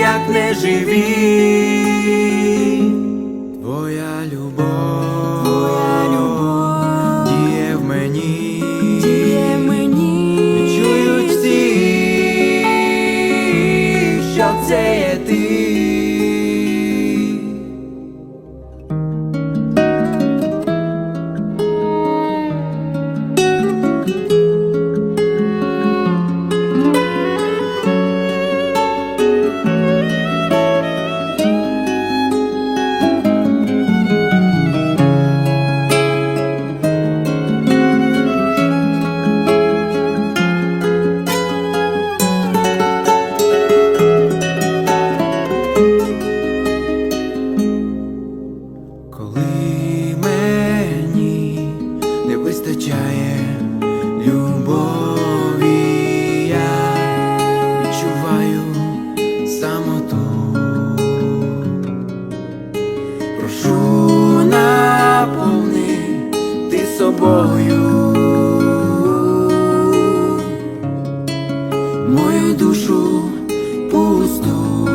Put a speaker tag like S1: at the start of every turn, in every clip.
S1: як не живі, твоя любов. тобою, мою душу пусту.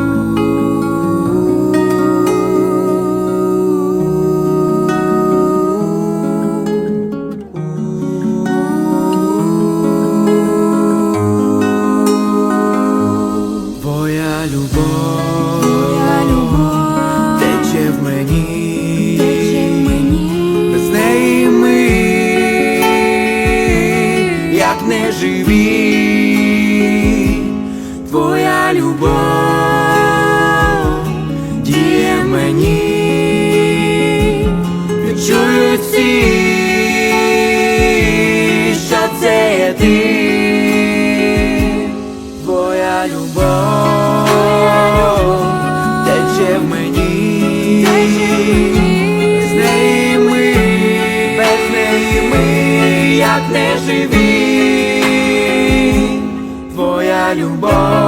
S1: Живі, твоя любов діє мені, відчують всі, що це є ти, твоя любов тече в мені, з ми, без неї ми, як не живі, твоя любов